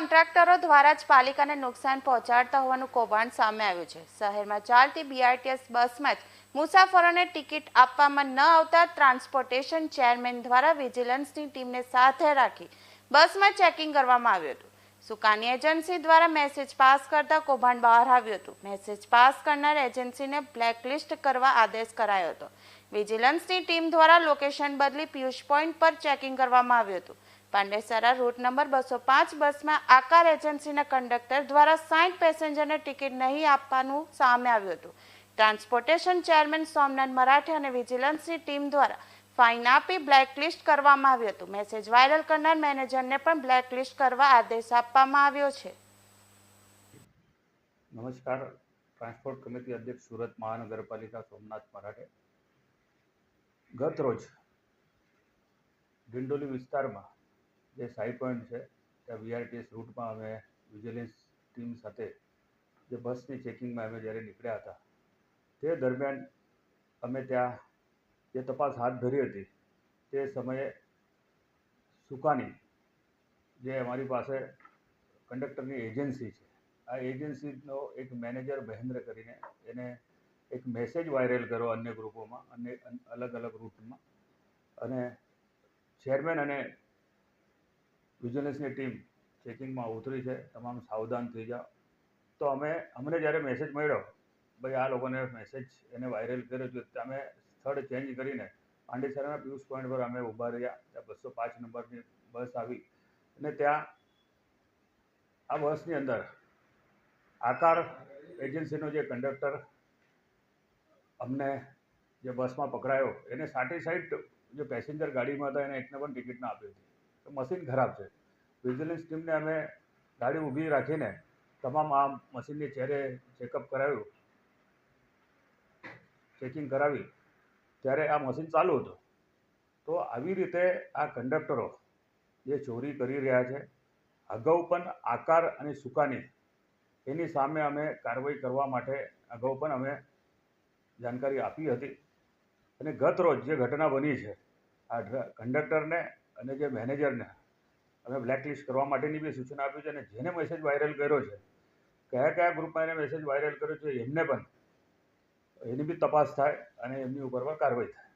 કંડક્ટરો દ્વારા જ પાલિકાને નુકસાન પહોંચાડતા હોવાનું કૌભાંડ સામે આવ્યું છે. શહેરમાં ચાલતી બીઆરટીએસ બસમાં જ મુસાફરોને ટિકિટ આપવામાં ન આવતા ટ્રાન્સપોર્ટેશન ચેરમેન દ્વારા વિજિલન્સની ટીમને સાથે રાખી બસમાં ચેકિંગ કરવામાં આવ્યું હતું. સુકાની એજન્સી દ્વારા મેસેજ પાસ કરતા કૌભાંડ બહાર આવ્યું હતું. મેસેજ પાસ કરનાર એજન્સીને બ્લેકલિસ્ટ કરવા આદેશ કરાયો હતો. વિજિલન્સની ટીમ દ્વારા લોકેશન બદલી પિયુષ પોઈન્ટ પર ચેકિંગ કરવામાં આવ્યું હતું. પાંડેસરા રૂટ નંબર બસો પાંચ બસમાં આકાર એજન્સીના કંડક્ટર દ્વારા સાઠ પેસેન્જરને ટિકિટ નહીં આપવાનું સામે આવ્યું હતું. ટ્રાન્સપોર્ટેશન ચેરમેન સોમનાથ મરાઠે અને વિજિલન્સની ટીમ દ્વારા ફાઇન આપી બ્લેકલિસ્ટ કરવામાં આવ્યું હતું. મેસેજ વાયરલ કરનાર મેનેજરને પણ બ્લેકલિસ્ટ કરવા આદેશ આપવામાં આવ્યો છે. નમસ્કાર. ટ્રાન્સપોર્ટ કમિટી અધ્યક્ષ સુરત મહાનગરપાલિકા સોમનાથ મરાઠે. ગત રોજ ડિંડોલી વિસ્તારમાં જે સાઈ પોઈન્ટ છે, ત્યાં વીઆરટીએસ રૂટમાં અમે વિજિલન્સ ટીમ સાથે જે બસની ચેકિંગમાં અમે જ્યારે નીકળ્યા હતા, તે દરમિયાન અમે ત્યાં જે તપાસ હાથ ધરી હતી, તે સમયે સુકાની જે અમારી પાસે કંડક્ટરની એજન્સી છે, આ એજન્સીનો એક મેનેજર મહેન્દ્ર કરીને એને એક મેસેજ વાયરલ કર્યો અન્ય ગ્રુપોમાં અને અલગ અલગ રૂટમાં અને ચેરમેન અને વિજિલન્સની ટીમ ચેકિંગમાં ઉતરી છે, તમામ સાવધાન થઈ જાઓ. તો અમે, અમને જ્યારે મેસેજ મળ્યો, ભાઈ, આ લોકોને મેસેજ એને વાયરલ કર્યો છે, તો અમે સ્થળ ચેન્જ કરીને પાંડેસરાના પિયુષ પોઈન્ટ પર અમે ઊભા રહ્યા. ત્યાં બસો પાંચ નંબરની બસ આવી અને ત્યાં આ બસની અંદર આકાર એજન્સીનો જે કંડક્ટર અમને જે બસમાં પકડાયો, એને સાટી સાઈડ જે પેસેન્જર ગાડીમાં હતા, એને એકને પણ ટિકિટ ના આપી હતી મશીન ખરાબ છે. વિજિલન્સ ટીમને અમે ગાડી ઊભી રાખીને તમામ આ મશીનની ચહેરે ચેકઅપ કરાવ્યું ચેકિંગ કરાવી, ત્યારે આ મશીન ચાલુ હતું. તો આવી રીતે આ કંડક્ટરો જે ચોરી કરી રહ્યા છે, અગાઉ પણ આકાર અને સુકાની, એની સામે અમે કાર્યવાહી કરવા માટે અગાઉ પણ અમે જાણકારી આપી હતી. અને ગત રોજ જે ઘટના બની છે, આ કંડક્ટરને અને જે મેનેજરને અમે બ્લેકલિસ્ટ કરવા માટેની બી સૂચના આપી છે અને જેને મેસેજ વાયરલ કર્યો છે, કયા કયા ગ્રુપમાં એને મેસેજ વાયરલ કર્યો છે, એમને પણ એની બી તપાસ થાય અને એમની ઉપર પણ કાર્યવાહી થાય.